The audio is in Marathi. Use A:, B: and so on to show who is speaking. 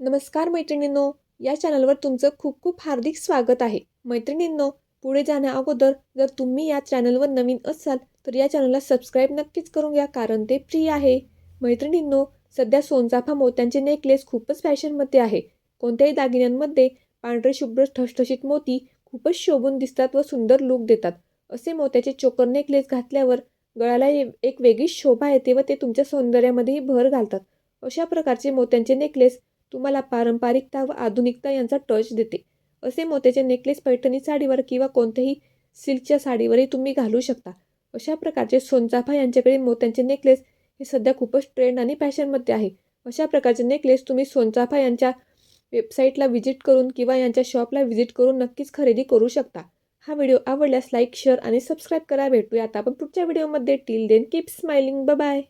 A: नमस्कार मैत्रिणींनो या चॅनलवर तुमचं खूप खूप हार्दिक स्वागत आहे. मैत्रिणींनो पुढे जाण्या अगोदर जर तुम्ही या चॅनलवर नवीन असाल तर या चॅनलला सबस्क्राईब नक्कीच करून घ्या कारण ते फ्री आहे. मैत्रिणींनो सध्या सोनचाफा मोत्यांचे नेकलेस खूपच फॅशनमध्ये आहे. कोणत्याही दागिन्यांमध्ये पांढरे शुभ्र ठसठशीत मोती खूपच शोभून दिसतात व सुंदर लूक देतात. असे मोत्याचे चोकर नेकलेस घातल्यावर गळ्याला एक वेगळीच शोभा येते व ते तुमच्या सौंदर्यामध्येही भर घालतात. अशा प्रकारचे मोत्यांचे नेकलेस तुम्हाला पारंपरिकता व आधुनिकता यांचा टच देते. असे मोत्याचे नेकलेस पैठणी साडीवर किंवा कोणत्याही सिल्कच्या साडीवरही तुम्ही घालू शकता. अशा प्रकारचे सोनचाफा यांच्याकडे मोत्यांचे नेकलेस हे सध्या खूपच ट्रेंड आणि फॅशनमध्ये आहे. अशा प्रकारचे नेकलेस तुम्ही सोनचाफा यांच्या वेबसाईटला व्हिजिट करून किंवा यांच्या शॉपला व्हिजिट करून नक्कीच खरेदी करू शकता. हा व्हिडिओ आवडल्यास लाईक शेअर आणि सबस्क्राईब करा. भेटूया आता आपण पुढच्या व्हिडिओमध्ये till then keep smiling bye